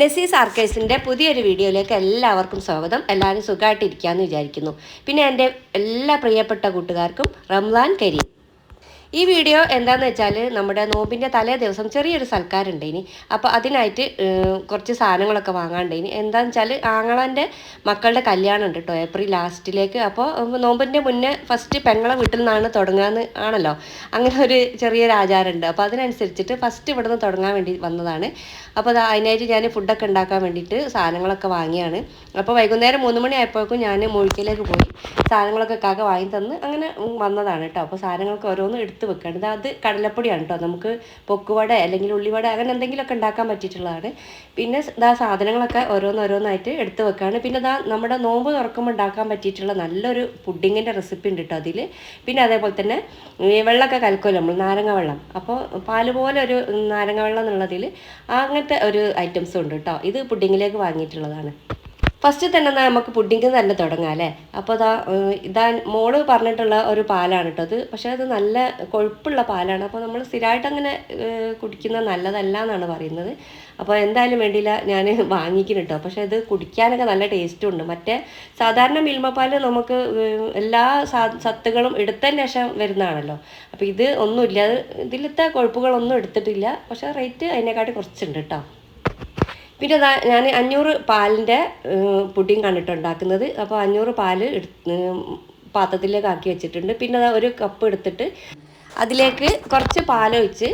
നസീസ് ആർക്കേഴ്സിന്റെ പുതിയൊരു വീഡിയോയിലേക്ക് എല്ലാവർക്കും സ്വാഗതം. എല്ലാവരും സുഖമായിട്ടിരിക്കാമെന്ന് വിചാരിക്കുന്നു. പിന്നെ എന്റെ എല്ലാ പ്രിയപ്പെട്ട കൂട്ടുകാർക്കും റംലാൻ കരീം. ഈ വീഡിയോ എന്താന്ന് വെച്ചാൽ നമ്മുടെ നോമ്പിന്റെ തലേ ദിവസം ചെറിയൊരു സൽക്കാരുണ്ട് ഇനി. അപ്പോൾ അതിനായിട്ട് കുറച്ച് സാധനങ്ങളൊക്കെ വാങ്ങാണ്ട് ഇനി. എന്താന്ന് വെച്ചാൽ ആങ്ങളന്റെ മക്കളുടെ കല്യാണം ഉണ്ട് കേട്ടോ ഏപ്രിൽ ലാസ്റ്റിലേക്ക്. അപ്പോൾ നോമ്പിന്റെ മുന്നേ ഫസ്റ്റ് പെങ്ങളെ വീട്ടിൽ നിന്നാണ് തുടങ്ങാന്ന് ആണല്ലോ. അങ്ങനെ ഒരു ചെറിയൊരു ആചാരമുണ്ട്. അപ്പോൾ അതിനനുസരിച്ചിട്ട് ഫസ്റ്റ് ഇവിടെ നിന്ന് തുടങ്ങാൻ വേണ്ടി വന്നതാണ്. അപ്പോൾ അത് അതിനായിട്ട് ഞാൻ ഫുഡൊക്കെ ഉണ്ടാക്കാൻ വേണ്ടിയിട്ട് സാധനങ്ങളൊക്കെ വാങ്ങിയാണ്. അപ്പോൾ വൈകുന്നേരം മൂന്ന് മണി ആയപ്പോഴേക്കും ഞാൻ മുഴിക്കലേക്ക് പോയി സാധനങ്ങളൊക്കെ കാക്ക വാങ്ങി തന്ന് അങ്ങനെ വന്നതാണ് കേട്ടോ അപ്പോൾ സാധനങ്ങൾക്ക് ഓരോന്നും വെക്കണം. വെക്കുകയാണ് അത് കടലപ്പൊടിയാണ് കേട്ടോ നമുക്ക് പൊക്കുവട അല്ലെങ്കിൽ ഉള്ളിവട അങ്ങനെ എന്തെങ്കിലുമൊക്കെ ഉണ്ടാക്കാൻ പറ്റിയിട്ടുള്ളതാണ്. പിന്നെ ഇതാ സാധനങ്ങളൊക്കെ ഓരോന്നോരോന്നായിട്ട് എടുത്ത് വെക്കുകയാണ് പിന്നെ ഇതാ നമ്മുടെ നോമ്പ് തുറക്കുമ്പോൾ ഉണ്ടാക്കാൻ പറ്റിയിട്ടുള്ള നല്ലൊരു പുഡിങ്ങിന്റെ റെസിപ്പി ഉണ്ട് കേട്ടോ അതിൽ പിന്നെ അതേപോലെ തന്നെ വെള്ളമൊക്കെ കലക്കുമല്ലോ നമ്മൾ നാരങ്ങ വെള്ളം. അപ്പോൾ പാൽ പോലെ ഒരു നാരങ്ങ വെള്ളം എന്നുള്ളതിൽ അങ്ങനത്തെ ഒരു ഐറ്റംസും ഉണ്ട് കേട്ടോ ഇത് പുഡിങ്ങിലേക്ക് വാങ്ങിയിട്ടുള്ളതാണ്. ഫസ്റ്റ് തന്നെ നമുക്ക് പുഡിങ് തന്നെ തുടങ്ങാം അല്ലേ? അപ്പോൾ ഏഹ് ഇതാ മോൾ പറഞ്ഞിട്ടുള്ള ഒരു പാലാണ് കേട്ടോ അത് പക്ഷേ അത് നല്ല കൊഴുപ്പുള്ള പാലാണ്. അപ്പോൾ നമ്മൾ സ്ഥിരമായിട്ട് അങ്ങനെ കുടിക്കുന്നത് നല്ലതല്ല എന്നാണ് പറയുന്നത്. അപ്പോൾ എന്തായാലും വേണ്ടിയില്ല ഞാൻ വാങ്ങിക്കുന്നു കേട്ടോ പക്ഷേ ഇത് കുടിക്കാനൊക്കെ നല്ല ടേസ്റ്റും ഉണ്ട്. മറ്റേ സാധാരണ മിൽമപ്പാൽ നമുക്ക് എല്ലാ സത്തുകളും എടുത്തതിന് ശേഷം വരുന്നതാണല്ലോ. അപ്പോൾ ഇത് ഒന്നുമില്ല. അത് ഇതിലത്തെ കൊഴുപ്പുകളൊന്നും എടുത്തിട്ടില്ല. പക്ഷേ റേറ്റ് അതിനെക്കാട്ടി കുറച്ചുണ്ട് കേട്ടോ പിന്നെ ഞാൻ അഞ്ഞൂറ് പാലിന്റെ പുഡിങ് കണ്ടിട്ട് ഉണ്ടാക്കുന്നത്. അപ്പോൾ അഞ്ഞൂറ് പാൽ പാത്രത്തിലേക്ക് ആക്കി വെച്ചിട്ടുണ്ട്. പിന്നെ ഒരു കപ്പ് എടുത്തിട്ട് അതിലേക്ക് കുറച്ച് പാലൊഴിച്ച്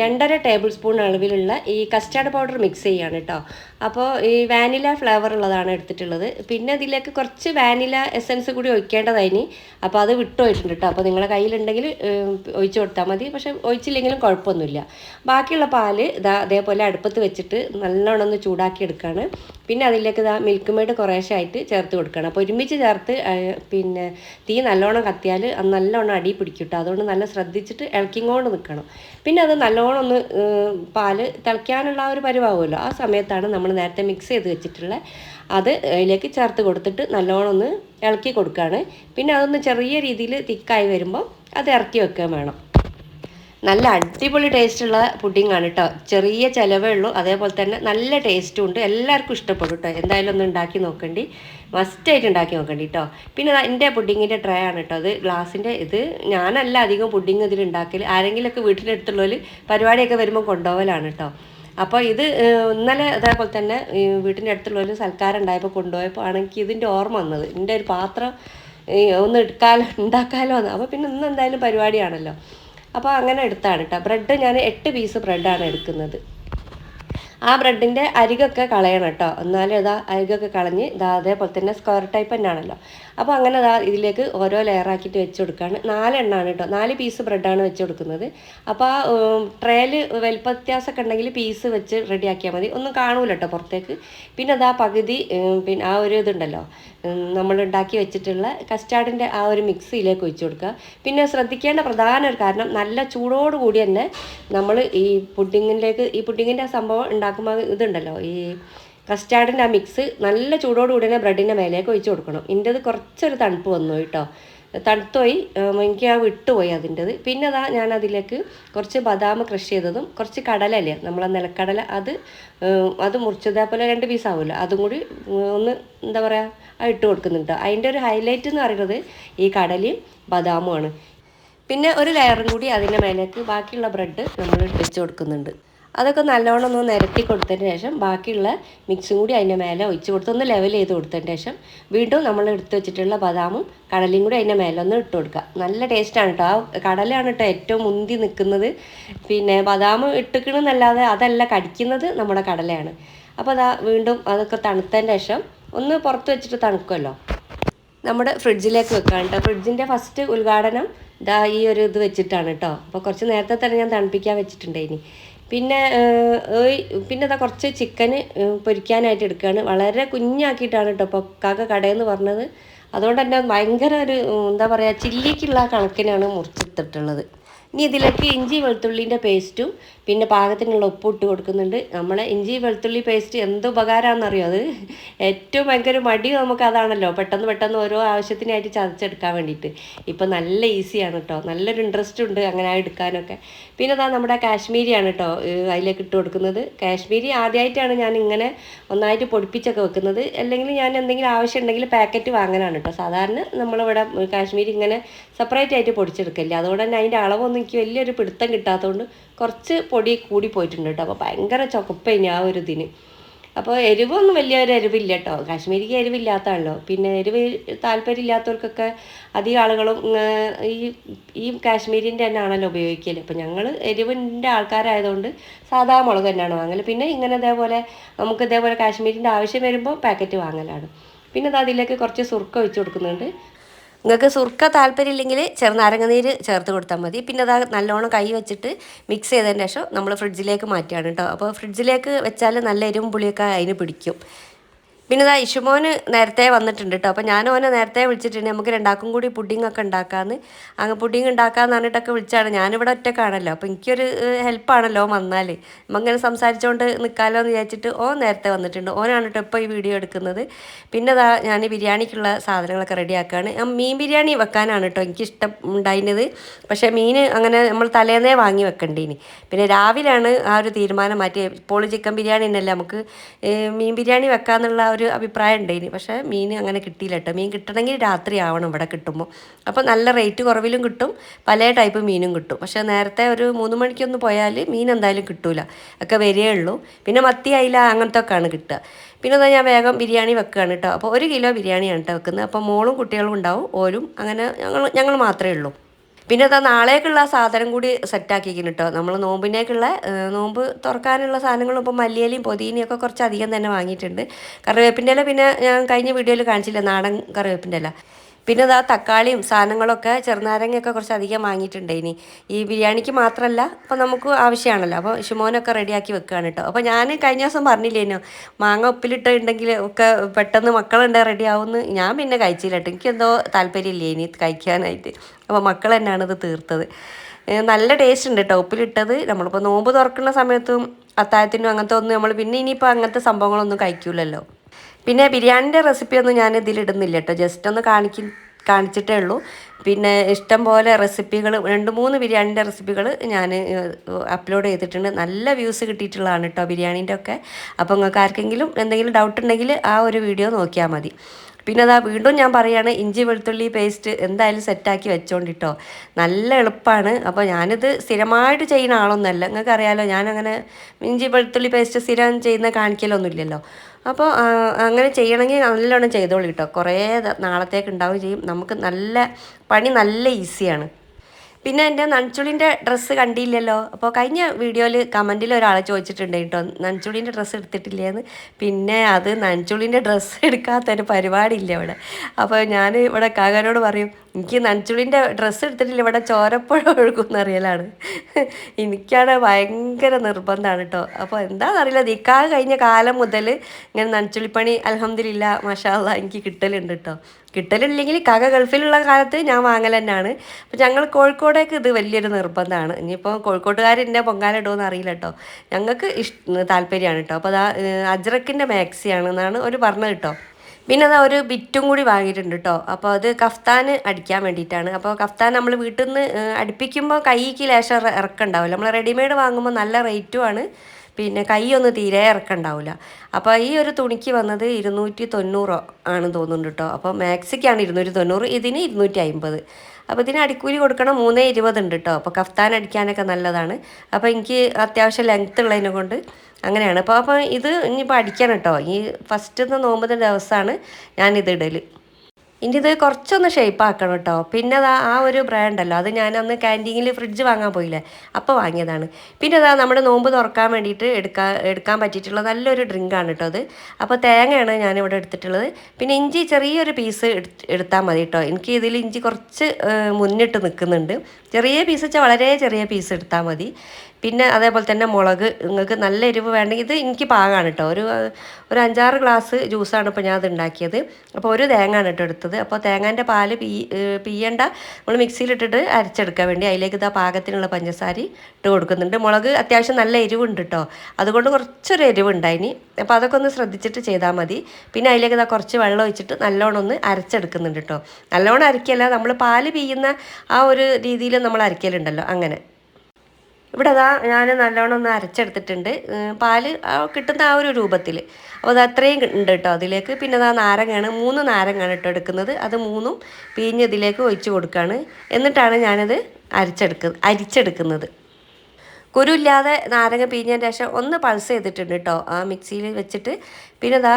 രണ്ടര ടേബിൾ സ്പൂൺ അളവിലുള്ള ഈ കസ്റ്റാർഡ് പൗഡർ മിക്സ് ചെയ്യാണ് കേട്ടോ അപ്പോൾ ഈ വാനില ഫ്ലേവർ ഉള്ളതാണ് എടുത്തിട്ടുള്ളത്. പിന്നെ ഇതിലേക്ക് കുറച്ച് വാനില എസൻസ് കൂടി ഒഴിക്കേണ്ടതായിനി. അപ്പോൾ അത് വിട്ടു പോയിട്ടുണ്ട് കേട്ടോ അപ്പോൾ നിങ്ങളുടെ കയ്യിലുണ്ടെങ്കിൽ ഒഴിച്ചു കൊടുത്താൽ മതി. പക്ഷേ ഒഴിച്ചില്ലെങ്കിലും കുഴപ്പമൊന്നുമില്ല. ബാക്കിയുള്ള പാൽ ഇതാ അതേപോലെ അടുപ്പത്ത് വെച്ചിട്ട് നല്ലോണം ഒന്ന് ചൂടാക്കി എടുക്കുകയാണ് പിന്നെ അതിലേക്ക് ഇതാ മിൽക്ക് മെയ്ഡ് കുറേശ്ശായിട്ട് ചേർത്ത് കൊടുക്കണം. അപ്പോൾ ഒരുമിച്ച് ചേർത്ത് പിന്നെ തീ നല്ലോണം കത്തിയാൽ നല്ലോണം അടി പിടിക്കും കേട്ടോ അതുകൊണ്ട് നല്ല ശ്രദ്ധിച്ചിട്ട് ഇളക്കിങ്ങോണ്ട് നിൽക്കണം പിന്നെ അത് നല്ലോണം ഒന്ന് പാൽ തിളയ്ക്കാനുള്ള ആ ഒരു പരിവാകുമല്ലോ ആ സമയത്താണ് നമ്മൾ നേരത്തെ മിക്സ് ചെയ്ത് വെച്ചിട്ടുള്ള അത് അതിലേക്ക് ചേർത്ത് കൊടുത്തിട്ട് നല്ലോണം ഒന്ന് ഇളക്കി കൊടുക്കുകയാണ് പിന്നെ അതൊന്ന് ചെറിയ രീതിയിൽ തിക്കായി വരുമ്പോൾ അത് ഇറക്കി വെക്കുകയും വേണം. നല്ല അടിപൊളി ടേസ്റ്റുള്ള ആണ് കേട്ടോ ചെറിയ ചിലവേ ഉള്ളൂ. അതേപോലെ തന്നെ നല്ല ടേസ്റ്റും ഉണ്ട്. എല്ലാവർക്കും ഇഷ്ടപ്പെടും കേട്ടോ എന്തായാലും ഒന്ന് ഉണ്ടാക്കി നോക്കണ്ടി. മസ്റ്റായിട്ട് ഉണ്ടാക്കി നോക്കണ്ടി കേട്ടോ പിന്നെ എന്റെ പുഡിങ്ങിന്റെ ട്രേ ആണ് കേട്ടോ അത് ഗ്ലാസിന്റെ ഇത് ഞാനല്ല അധികം പുഡിങ് ഇതിൽ ഉണ്ടാക്കൽ ആരെങ്കിലുമൊക്കെ വീട്ടിലെടുത്തുള്ളവർ പരിപാടിയൊക്കെ വരുമ്പോൾ കൊണ്ടുപോകലാണ് കേട്ടോ അപ്പോൾ ഇത് ഇന്നലെ അതേപോലെ തന്നെ വീട്ടിന്റെ അടുത്തുള്ളവർ സൽക്കാരം ഉണ്ടായപ്പോൾ കൊണ്ടുപോയപ്പോൾ ആണെങ്കിൽ ഇതിന്റെ ഓർമ്മ വന്നത്. എന്റെ ഒരു പാത്രം ഒന്ന് എടുക്കാലോ ഉണ്ടാക്കാലോ എന്ന്. അപ്പോൾ പിന്നെ ഇന്ന് എന്തായാലും പരിപാടിയാണല്ലോ. അപ്പോൾ അങ്ങനെ എടുത്താണ് കേട്ടോ ബ്രെഡ് ഞാൻ എട്ട് പീസ് ബ്രെഡാണ് എടുക്കുന്നത്. ആ ബ്രെഡിന്റെ അരികൊക്കെ കളയണം കേട്ടോ എന്നാലും ഇതാ അരികൊക്കെ കളഞ്ഞ് ഇതാ അതേപോലെ തന്നെ സ്ക്വയർ ടൈപ്പ് തന്നെയാണല്ലോ. അപ്പോൾ അങ്ങനെ അതാ ഇതിലേക്ക് ഓരോ ലെയറാക്കിയിട്ട് വെച്ച് കൊടുക്കുകയാണ് നാലെണ്ണമാണ് കേട്ടോ നാല് പീസ് ബ്രെഡാണ് വെച്ച് കൊടുക്കുന്നത്. അപ്പോൾ ആ ട്രേയിൽ വലിപ്പ വ്യത്യാസമൊക്കെ ഉണ്ടെങ്കിൽ പീസ് വെച്ച് റെഡിയാക്കിയാൽ മതി. ഒന്നും കാണൂല കേട്ടോ പുറത്തേക്ക്. പിന്നെ അതാ പകുതി പിന്നെ ആ ഒരു ഇതുണ്ടല്ലോ. നമ്മൾ ഉണ്ടാക്കി വെച്ചിട്ടുള്ള കസ്റ്റാർഡിന്റെ ആ ഒരു മിക്സിയിലേക്ക് ഒഴിച്ചു കൊടുക്കുക. പിന്നെ ശ്രദ്ധിക്കേണ്ട പ്രധാന ഒരു കാരണം നല്ല ചൂടോടുകൂടി തന്നെ നമ്മൾ ഈ പുഡിങ്ങിലേക്ക് ഈ പുഡിങ്ങിന്റെ ആ സംഭവം ഉണ്ടാക്കുമ്പോൾ ഇതുണ്ടല്ലോ ഈ കസ്റ്റാർഡിന്റെ ആ മിക്സ് നല്ല ചൂടോടുകൂടി തന്നെ ബ്രെഡിന്റെ മേലേക്ക് ഒഴിച്ച് കൊടുക്കണം. ഇതിന്റെത് കുറച്ചൊരു തണുപ്പ് വന്നു കേട്ടോ. തണുത്തോയി എനിക്ക് ആ വിട്ടുപോയി അതിന്റെത് പിന്നെ അതാ ഞാൻ അതിലേക്ക് കുറച്ച് ബദാം ക്രഷ് ചെയ്തതും കുറച്ച് കടലല്ലേ നമ്മളെ നിലക്കടല അത് അത് മുറിച്ചതേ പോലെ രണ്ട് പീസ് ആവുമല്ലോ. അതും കൂടി ഒന്ന് എന്താ പറയുക ഇട്ട് കൊടുക്കുന്നുണ്ട് അതിന്റെ ഒരു ഹൈലൈറ്റ് എന്ന് പറയുന്നത് ഈ കടലയും ബദാമുമാണ് പിന്നെ ഒരു ലെയറും കൂടി അതിന്റെ മേലേക്ക് ബാക്കിയുള്ള ബ്രെഡ് നമ്മൾ വെച്ച് കൊടുക്കുന്നുണ്ട്. അതൊക്കെ നല്ലോണം ഒന്ന് നിരത്തി കൊടുത്തതിന് ശേഷം ബാക്കിയുള്ള മിക്സും കൂടി അതിന്റെ മേലെ ഒഴിച്ച് കൊടുത്ത് ഒന്ന് ലെവൽ ചെയ്ത് കൊടുത്തതിന് ശേഷം വീണ്ടും നമ്മൾ എടുത്ത് വെച്ചിട്ടുള്ള ബദാമും കടലയും കൂടി അതിന്റെ മേലെ ഒന്ന് ഇട്ട് കൊടുക്കുക. നല്ല ടേസ്റ്റാണ് കേട്ടോ ആ കടലയാണ് കേട്ടോ ഏറ്റവും മുന്തി നിൽക്കുന്നത്. പിന്നെ ബദാം ഇട്ടിക്കണമെന്നല്ലാതെ അതല്ല കടിക്കുന്നത് നമ്മുടെ കടലയാണ്. അപ്പോൾ അതാ വീണ്ടും അതൊക്കെ തണുത്തതിന് ശേഷം ഒന്ന് പുറത്ത് വെച്ചിട്ട് തണുക്കുമല്ലോ. നമ്മുടെ ഫ്രിഡ്ജിലേക്ക് വെക്കാം കേട്ടോ ഫ്രിഡ്ജിന്റെ ഫസ്റ്റ് ഉദ്ഘാടനം ഇതാ ഈ ഒരു ഇത് വെച്ചിട്ടാണ് കേട്ടോ അപ്പോൾ കുറച്ച് നേരത്തെ തന്നെ ഞാൻ തണുപ്പിക്കാൻ വെച്ചിട്ടുണ്ട് ഇനി പിന്നെ പിന്നെ അതാ കുറച്ച് ചിക്കന് പൊരിക്കാനായിട്ട് എടുക്കുകയാണ് വളരെ കുഞ്ഞാക്കിയിട്ടാണ് കേട്ടോ ഇപ്പോൾ കാക്ക പറഞ്ഞത്. അതുകൊണ്ട് തന്നെ ഭയങ്കര ഒരു എന്താ പറയുക ചില്ലിക്കുള്ള കണക്കിനാണ് മുറിച്ചെടുത്തിട്ടുള്ളത് ഇനി ഇതിലേക്ക് ഇഞ്ചി വെളുത്തുള്ളിന്റെ പേസ്റ്റും പിന്നെ പാകത്തിനുള്ള ഉപ്പ് ഇട്ട് കൊടുക്കുന്നുണ്ട്. നമ്മളെ ഇഞ്ചി വെളുത്തുള്ളി പേസ്റ്റ് എന്ത് ഉപകാരമാണെന്നറിയോ അത്? ഏറ്റവും ഭയങ്കര മടി നമുക്ക് അതാണല്ലോ. പെട്ടെന്ന് പെട്ടെന്ന് ഓരോ ആവശ്യത്തിനായിട്ട് ചതച്ചെടുക്കാൻ വേണ്ടിയിട്ട്. ഇപ്പം നല്ല ഈസിയാണ് കേട്ടോ നല്ലൊരു ഇൻട്രസ്റ്റ് ഉണ്ട് അങ്ങനെ എടുക്കാനൊക്കെ. പിന്നെ അതാ നമ്മുടെ കാശ്മീരിയാണ് കേട്ടോ അതിലേക്ക് ഇട്ട് കൊടുക്കുന്നത്. കാശ്മീരി ആദ്യമായിട്ടാണ് ഞാൻ ഇങ്ങനെ ഒന്നായിട്ട് പൊടിപ്പിച്ചൊക്കെ വെക്കുന്നത്. അല്ലെങ്കിൽ ഞാൻ എന്തെങ്കിലും ആവശ്യം ഉണ്ടെങ്കിൽ പാക്കറ്റ് വാങ്ങാനാണ് കേട്ടോ സാധാരണ നമ്മളിവിടെ കാശ്മീരി ഇങ്ങനെ സെപ്പറേറ്റ് ആയിട്ട് പൊടിച്ചെടുക്കില്ല അതുകൊണ്ട് തന്നെ അതിന്റെ അളവൊന്നും എനിക്ക് വലിയൊരു പിടുത്തം കിട്ടാത്തതുകൊണ്ട് കുറച്ച് പൊടി കൂടി പോയിട്ടുണ്ട് കേട്ടോ. അപ്പോൾ ഭയങ്കര ചുവപ്പേനി ആ ഒരു ഇതിന്. അപ്പോൾ എരിവൊന്നും വലിയൊരു എരിവില്ല കേട്ടോ. കാശ്മീരിക്ക് എരിവില്ലാത്തതാണല്ലോ. പിന്നെ എരിവ് താല്പര്യമില്ലാത്തവർക്കൊക്കെ അധികം ആളുകളും ഈ ഈ കാശ്മീരിന്റെ തന്നെ ആണല്ലോ ഉപയോഗിക്കൽ. അപ്പോൾ ഞങ്ങൾ എരിവിന്റെ ആൾക്കാരായതുകൊണ്ട് സാധാ മുളക് തന്നെയാണ് വാങ്ങൽ പിന്നെ ഇങ്ങനെ ഇതേപോലെ നമുക്ക് ഇതേപോലെ കാശ്മീരിന്റെ ആവശ്യം വരുമ്പോൾ പാക്കറ്റ് വാങ്ങലാണ്. പിന്നെ അത് അതിലേക്ക് കുറച്ച് സുർക്ക ഒഴിച്ച് കൊടുക്കുന്നുണ്ട്. നിങ്ങൾക്ക് സുർക്ക താല്പര്യമില്ലെങ്കിൽ ചെറുനാരങ്ങ നീര് ചേർത്ത് കൊടുത്താൽ മതി. പിന്നെ അത് നല്ലോണം കൈ വെച്ചിട്ട് മിക്സ് ചെയ്തതിന് ശേഷം നമ്മൾ ഫ്രിഡ്ജിലേക്ക് മാറ്റുകയാണ് കേട്ടോ. അപ്പോൾ ഫ്രിഡ്ജിലേക്ക് വെച്ചാൽ നല്ല എരിവും പുളിയൊക്കെ അതിന് പിടിക്കും. പിന്നെ ഇതാ ഇഷുമോന് നേരത്തെ വന്നിട്ടുണ്ട് കേട്ടോ അപ്പോൾ ഞാൻ ഓനെ നേരത്തെ വിളിച്ചിട്ടുണ്ട്. നമുക്ക് രണ്ടാക്കും കൂടി പുഡിംഗ് ഒക്കെ ഉണ്ടാക്കാമെന്ന് അങ്ങ് പുഡിംഗ് ഉണ്ടാക്കാമെന്ന് പറഞ്ഞിട്ടൊക്കെ വിളിച്ചാണ്. ഞാനിവിടെ ഒറ്റക്കാണല്ലോ. അപ്പോൾ എനിക്കൊരു ഹെൽപ്പാണല്ലോ വന്നാൽ നമ്മങ്ങനെ സംസാരിച്ചുകൊണ്ട് നിൽക്കാമല്ലോ എന്ന് വിചാരിച്ചിട്ട് ഓൻ നേരത്തെ വന്നിട്ടുണ്ട്. ഓനാണ് കേട്ടോ ഇപ്പോൾ ഈ വീഡിയോ എടുക്കുന്നത്. പിന്നെ ഇതാ ഞാൻ ബിരിയാണിക്കുള്ള സാധനങ്ങളൊക്കെ റെഡിയാക്കുകയാണ് മീൻ ബിരിയാണി വെക്കാനാണ് കേട്ടോ എനിക്കിഷ്ടം ഉണ്ടായിരുന്നത്. പക്ഷേ മീൻ അങ്ങനെ നമ്മൾ തലേന്നേ വാങ്ങി വെക്കണ്ടേനി. പിന്നെ രാവിലെയാണ് ആ ഒരു തീരുമാനം മാറ്റി ഇപ്പോൾ ചിക്കൻ ബിരിയാണി തന്നെയല്ലേ നമുക്ക് മീൻ ബിരിയാണി വെക്കാന്നുള്ള ഒരു അഭിപ്രായം ഉണ്ടായിന്. പക്ഷേ മീൻ അങ്ങനെ കിട്ടിയില്ല കേട്ടോ. മീൻ കിട്ടണമെങ്കിൽ രാത്രി ആവണം ഇവിടെ കിട്ടുമ്പോൾ. അപ്പോൾ നല്ല റേറ്റ് കുറവിലും കിട്ടും. പല ടൈപ്പ് മീനും കിട്ടും. പക്ഷേ നേരത്തെ ഒരു മൂന്ന് മണിക്കൊന്ന് പോയാൽ മീൻ എന്തായാലും കിട്ടൂല. ഒക്കെ വരികയേ ഉള്ളൂ. പിന്നെ മത്തി അയില അങ്ങനത്തെ ഒക്കെയാണ് കിട്ടുക. പിന്നെ ഞാൻ വേഗം ബിരിയാണി വെക്കുകയാണ് കേട്ടോ. അപ്പോൾ ഒരു കിലോ ബിരിയാണിയാണ് കേട്ടോ വെക്കുന്നത്. അപ്പോൾ മോളും കുട്ടികളും ഉണ്ടാവും ഓരും അങ്ങനെ ഞങ്ങൾ ഞങ്ങൾ മാത്രമേ ഉള്ളൂ. പിന്നെ അതാ നാളേക്കുള്ള സാധനം കൂടി സെറ്റാക്കിക്കുന്നു കേട്ടോ നമ്മൾ നോമ്പിനേക്കുള്ള നോമ്പ് തുറക്കാനുള്ള സാധനങ്ങളും ഇപ്പോൾ മല്ലിയലയും പൊതിനയും ഒക്കെ കുറച്ച് അധികം തന്നെ വാങ്ങിയിട്ടുണ്ട്. കറിവേപ്പിന്റെ ഇല പിന്നെ ഞാൻ കഴിഞ്ഞ വീഡിയോയിൽ കാണിച്ചില്ല നാടൻ കറിവേപ്പിന്റെ ഇല പിന്നെ ഇതാ തക്കാളിയും സാധനങ്ങളൊക്കെ ചെറുനാരങ്ങയൊക്കെ കുറച്ച് അധികം വാങ്ങിയിട്ടുണ്ട് ഇനി. ഈ ബിരിയാണിക്ക് മാത്രമല്ല അപ്പോൾ നമുക്ക് ആവശ്യമാണല്ലോ. അപ്പോൾ ഷിമോനൊക്കെ റെഡിയാക്കി വെക്കുകയാണ് കേട്ടോ അപ്പോൾ ഞാൻ കഴിഞ്ഞ ദിവസം പറഞ്ഞില്ലേനോ മാങ്ങ ഉപ്പിലിട്ടുണ്ടെങ്കിൽ ഒക്കെ പെട്ടെന്ന് മക്കളുണ്ട് റെഡി ആവുമെന്ന് ഞാൻ പിന്നെ കഴിച്ചില്ല കേട്ടോ എനിക്കെന്തോ താല്പര്യമില്ലേ ഇനി കഴിക്കാനായിട്ട്. അപ്പോൾ മക്കൾ തന്നെയാണ് ഇത് തീർത്തത്. നല്ല ടേസ്റ്റ് ഉണ്ട് കേട്ടോ ഉപ്പിലിട്ടത്. നമ്മളിപ്പോൾ നോമ്പ് തുറക്കുന്ന സമയത്തും അത്താഴത്തിനും അങ്ങനത്തെ ഒന്നും നമ്മൾ പിന്നെ ഇനിയിപ്പോൾ അങ്ങനത്തെ സംഭവങ്ങളൊന്നും കഴിക്കൂലല്ലോ. പിന്നെ ബിരിയാണിന്റെ റെസിപ്പിയൊന്നും ഞാൻ ഇതിലിടുന്നില്ല കേട്ടോ. ജസ്റ്റ് ഒന്ന് കാണിക്കും കാണിച്ചിട്ടേ ഉള്ളൂ. പിന്നെ ഇഷ്ടം പോലെ റെസിപ്പികൾ രണ്ട് മൂന്ന് ബിരിയാണിന്റെ റെസിപ്പികൾ ഞാൻ അപ്ലോഡ് ചെയ്തിട്ടുണ്ട്. നല്ല വ്യൂസ് കിട്ടിയിട്ടുള്ളതാണ് കേട്ടോ ബിരിയാണീന്റെ ഒക്കെ. അപ്പോൾ നിങ്ങൾക്ക് ആർക്കെങ്കിലും എന്തെങ്കിലും ഡൗട്ട് ഉണ്ടെങ്കിൽ ആ ഒരു വീഡിയോ നോക്കിയാൽ മതി. പിന്നെ അതാ വീണ്ടും ഞാൻ പറയുകയാണ് ഇഞ്ചി വെളുത്തുള്ളി പേസ്റ്റ് എന്തായാലും സെറ്റാക്കി വെച്ചോണ്ടിട്ടോ നല്ല എളുപ്പമാണ് അപ്പോൾ ഞാനിത് സ്ഥിരമായിട്ട് ചെയ്യുന്ന ആളൊന്നുമല്ല. നിങ്ങൾക്ക് അറിയാലോ ഞാനങ്ങനെ ഇഞ്ചി വെളുത്തുള്ളി പേസ്റ്റ് സ്ഥിരം ചെയ്യുന്ന കാണിക്കലൊന്നുമില്ലല്ലോ. അപ്പോൾ അങ്ങനെ ചെയ്യണമെങ്കിൽ നല്ലോണം ചെയ്തോളൂ കേട്ടോ കുറേ നാളത്തേക്ക് ഉണ്ടാവുകയും ചെയ്യും. നമുക്ക് നല്ല പണി നല്ല ഈസിയാണ് പിന്നെ എന്റെ നൻചുളിന്റെ ഡ്രസ്സ് കണ്ടില്ലല്ലോ. അപ്പോൾ കഴിഞ്ഞ വീഡിയോയിൽ കമന്റിൽ ഒരാൾ ചോദിച്ചിട്ടുണ്ട് കേട്ടോ നൻചുളിന്റെ ഡ്രസ്സ് എടുത്തിട്ടില്ലേന്ന്? പിന്നെ അത് നൻചുളിന്റെ ഡ്രസ്സ് എടുക്കാത്തൊരു പരിപാടിയില്ല ഇവിടെ. അപ്പോൾ ഞാൻ ഇവിടെ കാകാനോട് പറയും എനിക്ക് നൻചുളിന്റെ ഡ്രസ്സ് എടുത്തിട്ടില്ല ഇവിടെ ചോരപ്പുഴ ഒഴുകുന്നറിയലാണ് എനിക്കാണ് ഭയങ്കര നിർബന്ധമാണ് കേട്ടോ. അപ്പോൾ എന്താണെന്നറിയില്ല ദിക്കാ കഴിഞ്ഞ കാലം മുതൽ ഇങ്ങനെ നൻചുളിപ്പണി അലഹമ്മദില്ല മഷാല്ല എനിക്ക് കിട്ടലുണ്ട് കേട്ടോ. കിട്ടലില്ലെങ്കിൽ കക ഗൾഫിലുള്ള കാലത്ത് ഞാൻ വാങ്ങൽ തന്നെയാണ്. അപ്പം ഞങ്ങൾ കോഴിക്കോടേക്ക് ഇത് വലിയൊരു നിർബന്ധമാണ്. ഇനിയിപ്പോൾ കോഴിക്കോട്ടുകാരെന്നെ പൊങ്കാല ഇടുമെന്ന് അറിയില്ല കേട്ടോ ഞങ്ങൾക്ക് ഇഷ്ട താല്പര്യമാണ് കേട്ടോ അപ്പോൾ അതാ അജ്രക്കിന്റെ മാക്സിയാണ് എന്നാണ് ഒരു പറഞ്ഞത് കേട്ടോ പിന്നെ അതാ ഒരു ബിറ്റും കൂടി വാങ്ങിയിട്ടുണ്ട് കേട്ടോ അപ്പോൾ അത് കഫ്താൻ അടിക്കാൻ വേണ്ടിയിട്ടാണ്. അപ്പോൾ കഫ്താൻ നമ്മൾ വീട്ടിൽ നിന്ന് അടുപ്പിക്കുമ്പോൾ കൈക്ക് ലേശം ഇറക്കുണ്ടാവില്ല നമ്മൾ റെഡിമെയ്ഡ് വാങ്ങുമ്പോൾ നല്ല റേറ്റുമാണ് പിന്നെ കൈയൊന്നും തീരെ ഇറക്കണ്ടാവില്ല അപ്പോൾ ഈ ഒരു തുണിക്ക് വന്നത് ഇരുന്നൂറ്റി തൊണ്ണൂറോ ആണ് തോന്നുന്നുണ്ട് കേട്ടോ അപ്പോൾ മാക്സിക്കാണ് ഇരുന്നൂറ്റി തൊണ്ണൂറ് ഇതിന് ഇരുന്നൂറ്റി അമ്പത് അപ്പോൾ ഇതിന് അടിക്കൂലി കൊടുക്കണം മൂന്നേ ഇരുപത് ഉണ്ട് കേട്ടോ അപ്പോൾ കഫ്താൻ അടിക്കാനൊക്കെ നല്ലതാണ്. അപ്പോൾ എനിക്ക് അത്യാവശ്യം ലെങ്ത്ത് ഉള്ളതിനെ കൊണ്ട് അങ്ങനെയാണ്. അപ്പോൾ അപ്പോൾ ഇത് ഇനിയിപ്പോൾ അടിക്കണം കേട്ടോ ഈ ഫസ്റ്റ് നോമ്പത്തെ ദിവസമാണ് ഞാനിത് ഇടൽ ഇനി ഇത് കുറച്ചൊന്ന് ഷേപ്പ് ആക്കണം കേട്ടോ പിന്നെ അതാ ആ ഒരു ബ്രാൻഡല്ലോ അത് ഞാൻ അന്ന് ക്യാന്റീനിൽ ഫ്രിഡ്ജ് വാങ്ങാൻ പോയില്ലേ അപ്പോൾ വാങ്ങിയതാണ്. പിന്നെ അതാ നമ്മുടെ നോമ്പ് തുറക്കാൻ വേണ്ടിയിട്ട് എടുക്കാൻ എടുക്കാൻ പറ്റിയിട്ടുള്ള നല്ലൊരു ഡ്രിങ്കാണ് കേട്ടോ അത്. അപ്പോൾ തേങ്ങയാണ് ഞാനിവിടെ എടുത്തിട്ടുള്ളത്. പിന്നെ ഇഞ്ചി ചെറിയൊരു പീസ് എടുത്താൽ മതി കേട്ടോ എനിക്ക് ഇതിൽ ഇഞ്ചി കുറച്ച് മുന്നിട്ട് നിൽക്കുന്നുണ്ട് ചെറിയ പീസ് വെച്ചാൽ വളരെ ചെറിയ പീസ് എടുത്താൽ മതി. പിന്നെ അതേപോലെ തന്നെ മുളക് നിങ്ങൾക്ക് നല്ല എരിവ് വേണമെങ്കിൽ ഇത് എനിക്ക് പാകമാണ് കേട്ടോ ഒരു ഒരു അഞ്ചാറ് ഗ്ലാസ് ജ്യൂസാണ് ഇപ്പോൾ ഞാൻ അത് ഉണ്ടാക്കിയത് അപ്പോൾ ഒരു തേങ്ങയാണ് കേട്ടോ എടുത്തത്. അപ്പോൾ തേങ്ങാന്റെ പാൽ പീ പീയണ്ട നമ്മൾ മിക്സിയിലിട്ടിട്ട് അരച്ചെടുക്കാൻ വേണ്ടി അതിലേക്ക് ഇതാ പാകത്തിനുള്ള പഞ്ചസാര ഇട്ട് കൊടുക്കുന്നുണ്ട്. മുളക് അത്യാവശ്യം നല്ല എരിവുണ്ട് കേട്ടോ അതുകൊണ്ട് കുറച്ചൊരു എരിവുണ്ടായിനി. അപ്പോൾ അതൊക്കെ ഒന്ന് ശ്രദ്ധിച്ചിട്ട് ചെയ്താൽ മതി. പിന്നെ അതിലേക്ക് ഇതാ കുറച്ച് വെള്ളം ഒഴിച്ചിട്ട് നല്ലോണം ഒന്ന് അരച്ചെടുക്കുന്നുണ്ട് കേട്ടോ നല്ലോണം അരയ്ക്കല്ല നമ്മൾ പാൽ പീയുന്ന ആ ഒരു രീതിയിൽ നമ്മൾ അരയ്ക്കലുണ്ടല്ലോ അങ്ങനെ. ഇവിടെ അതാ ഞാൻ നല്ലോണം ഒന്ന് അരച്ചെടുത്തിട്ടുണ്ട്. പാൽ കിട്ടുന്ന ആ ഒരു രൂപത്തിൽ. അപ്പോൾ അത് അത്രയും ഉണ്ട് കേട്ടോ അതിലേക്ക്. പിന്നെ അതാ നാരങ്ങയാണ് മൂന്ന് നാരങ്ങയാണ് കേട്ടോ എടുക്കുന്നത്. അത് മൂന്നും പിഴിഞ്ഞ് ഇതിലേക്ക് ഒഴിച്ച് കൊടുക്കുകയാണ്. എന്നിട്ടാണ് ഞാനത് അരച്ചെടുക്ക അരിച്ചെടുക്കുന്നത്. കുരുയില്ലാതെ നാരങ്ങ പിഴിഞ്ഞതിന് ശേഷം ഒന്ന് പൾസ് ചെയ്തിട്ടുണ്ട് കേട്ടോ. ആ മിക്സിയിൽ വെച്ചിട്ട് പിന്നെ അതാ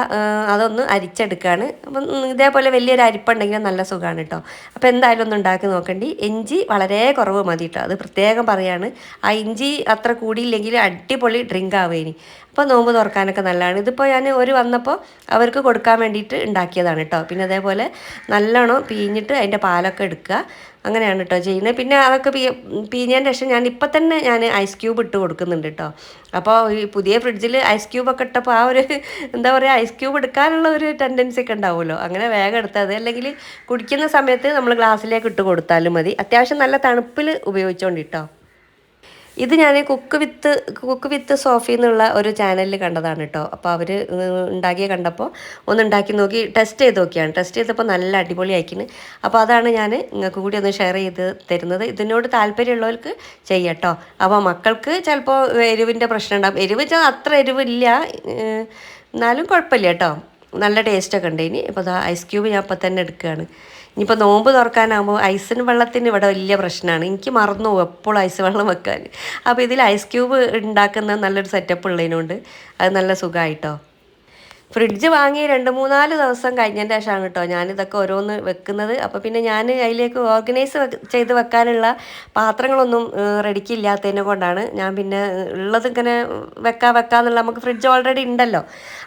അതൊന്ന് അരിച്ചെടുക്കുകയാണ് അപ്പം ഇതേപോലെ വലിയൊരു അരിപ്പുണ്ടെങ്കിൽ നല്ല സുഖമാണ് കേട്ടോ. അപ്പോൾ എന്തായാലും ഒന്ന് ഉണ്ടാക്കി നോക്കണ്ടി. ഇഞ്ചി വളരെ കുറവ് മതി കേട്ടോ. അത് പ്രത്യേകം പറയാണ്. ആ ഇഞ്ചി അത്ര കൂടിയില്ലെങ്കിൽ അടിപൊളി ഡ്രിങ്ക് ആവേ ഇനി അപ്പോൾ നോമ്പ് തുറക്കാനൊക്കെ നല്ലതാണ്. ഇതിപ്പോൾ ഞാൻ ഒരു വന്നപ്പോൾ അവർക്ക് കൊടുക്കാൻ വേണ്ടിയിട്ട് ഉണ്ടാക്കിയതാണ് കേട്ടോ. പിന്നെ അതേപോലെ നല്ലോണം പിഴിഞ്ഞിട്ട് അതിന്റെ പാലൊക്കെ എടുക്കുക. അങ്ങനെയാണ് കേട്ടോ ചെയ്യുന്നത്. പിന്നെ അതൊക്കെ പീ പിഴിഞ്ഞതിന് ശേഷം ഞാൻ ഇപ്പം തന്നെ ഞാൻ ഐസ് ക്യൂബ് ഇട്ട് കൊടുക്കുന്നുണ്ട് കേട്ടോ അപ്പോൾ ഈ പുതിയ ഫ്രിഡ്ജിൽ ഐസ് ക്യൂബൊക്കെ ഇട്ടപ്പോൾ ആ ഒരു എന്താ പറയുക ഐസ് ക്യൂബ് എടുക്കാനുള്ള ഒരു ടെൻഡൻസി ഒക്കെ ഉണ്ടാവുമല്ലോ. അങ്ങനെ വേഗം എടുത്തത് അല്ലെങ്കിൽ കുടിക്കുന്ന സമയത്ത് നമ്മൾ ഗ്ലാസ്സിലേക്ക് ഇട്ട് കൊടുത്താലും മതി. അത്യാവശ്യം നല്ല തണുപ്പിൽ ഉപയോഗിച്ചുകൊണ്ട് കേട്ടോ ഇത് ഞാൻ cook with cook with Sophy എന്നുള്ള ഒരു ചാനലിൽ കണ്ടതാണ് കേട്ടോ അപ്പോൾ അവർ ഉണ്ടാക്കിയ കണ്ടപ്പോൾ ഒന്ന് ഉണ്ടാക്കി നോക്കി ടെസ്റ്റ് ചെയ്ത് നോക്കിയാണ്. ടെസ്റ്റ് ചെയ്തപ്പോൾ നല്ല അടിപൊളി ആയിക്കിന്. അപ്പോൾ അതാണ് ഞാൻ നിങ്ങൾക്ക് കൂടി ഒന്ന് ഷെയർ ചെയ്ത് തരുന്നത്. ഇതിനോട് താല്പര്യമുള്ളവർക്ക് ചെയ്യട്ടോ അപ്പോൾ മക്കൾക്ക് ചിലപ്പോൾ എരിവിന്റെ പ്രശ്നം ഉണ്ടാകും എരിവ് വെച്ചാൽ അത്ര എരിവില്ല. എന്നാലും കുഴപ്പമില്ല കേട്ടോ നല്ല ടേസ്റ്റൊക്കെ ഉണ്ട് ഇനി. ഇപ്പോൾ ഐസ് ക്യൂബ് ഞാൻ ഇപ്പം തന്നെ എടുക്കുകയാണ് ഇനിയിപ്പോൾ നോമ്പ് തുറക്കാനാകുമ്പോൾ ഐസിന് വെള്ളത്തിന് ഇവിടെ വലിയ പ്രശ്നമാണ്. എനിക്ക് മറന്നു പോകും എപ്പോഴും ഐസ് വെള്ളം വെക്കാൻ. അപ്പോൾ ഇതിൽ ഐസ് ക്യൂബ് ഉണ്ടാക്കുന്ന നല്ലൊരു സെറ്റപ്പ് ഉള്ളതിനോണ്ട് അത് നല്ല സുഖമായിട്ടോ ഫ്രിഡ്ജ് വാങ്ങി രണ്ട് മൂന്നാൽ ദിവസം കഴിഞ്ഞതിന്റെ ശേഷമാണ് കേട്ടോ ഞാനിതൊക്കെ ഓരോന്ന് വെക്കുന്നത്. അപ്പോൾ പിന്നെ ഞാൻ അതിലേക്ക് ഓർഗനൈസ് ചെയ്ത് വെക്കാനുള്ള പാത്രങ്ങളൊന്നും റെഡിക്കില്ലാത്തതിനെ കൊണ്ടാണ് ഞാൻ പിന്നെ ഉള്ളത് ഇങ്ങനെ വെക്കാം വെക്കാന്നുള്ള നമുക്ക് ഫ്രിഡ്ജ് ഓൾറെഡി ഉണ്ടല്ലോ.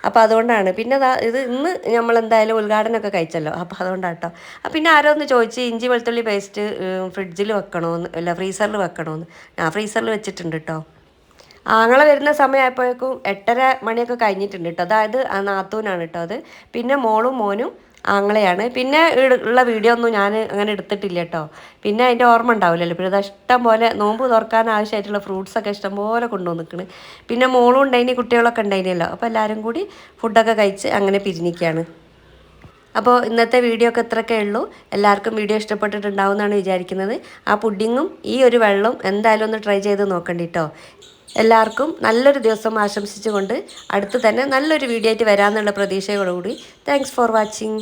അപ്പോൾ അതുകൊണ്ടാണ്. പിന്നെ ഇത് ഇന്ന് നമ്മൾ എന്തായാലും ഉദ്ഘാടനമൊക്കെ കഴിച്ചല്ലോ. അപ്പോൾ അതുകൊണ്ടാണ് കേട്ടോ പിന്നെ ആരോ ഒന്ന് ചോദിച്ച് ഇഞ്ചി വെളുത്തുള്ളി പേസ്റ്റ് ഫ്രിഡ്ജിൽ വെക്കണമെന്ന് അല്ല ഫ്രീസറിൽ വെക്കണമെന്ന് ഞാൻ ഫ്രീസറിൽ വെച്ചിട്ടുണ്ട് കേട്ടോ. ആങ്ങളെ വരുന്ന സമയമായപ്പോഴേക്കും എട്ടര മണിയൊക്കെ കഴിഞ്ഞിട്ടുണ്ട് കേട്ടോ അതായത് ആ നാത്തൂനാണ് കേട്ടോ അത്. പിന്നെ മോളും മോനും ആങ്ങളെയാണ്. പിന്നെ ഉള്ള വീഡിയോ ഒന്നും ഞാൻ അങ്ങനെ എടുത്തിട്ടില്ല കേട്ടോ പിന്നെ അതിന്റെ ഓർമ്മ ഉണ്ടാവില്ലല്ലോ. പിന്നെ അത് ഇഷ്ടം പോലെ നോമ്പ് തുറക്കാൻ ആവശ്യമായിട്ടുള്ള ഫ്രൂട്ട്സൊക്കെ ഇഷ്ടം പോലെ കൊണ്ടുവന്ന് പിന്നെ മോളും ഉണ്ടായിനി കുട്ടികളൊക്കെ ഉണ്ടായിനല്ലോ. അപ്പോൾ എല്ലാവരും കൂടി ഫുഡൊക്കെ കഴിച്ച് അങ്ങനെ പിരിഞ്ഞിക്കുകയാണ് അപ്പോൾ ഇന്നത്തെ വീഡിയോ ഒക്കെ ഇത്രയൊക്കെ ഉള്ളൂ. എല്ലാവർക്കും വീഡിയോ ഇഷ്ടപ്പെട്ടിട്ടുണ്ടാവും എന്നാണ് വിചാരിക്കുന്നത്. ആ പുഡിങ്ങും ഈ ഒരു വെള്ളവും എന്തായാലും ഒന്ന് ട്രൈ ചെയ്ത് നോക്കണ്ടി കേട്ടോ എല്ലാവർക്കും നല്ലൊരു ദിവസം ആശംസിച്ചുകൊണ്ട് അടുത്ത് തന്നെ നല്ലൊരു വീഡിയോ ആയിട്ട് വരാമെന്നുള്ള പ്രതീക്ഷയോടുകൂടി. Thanks for watching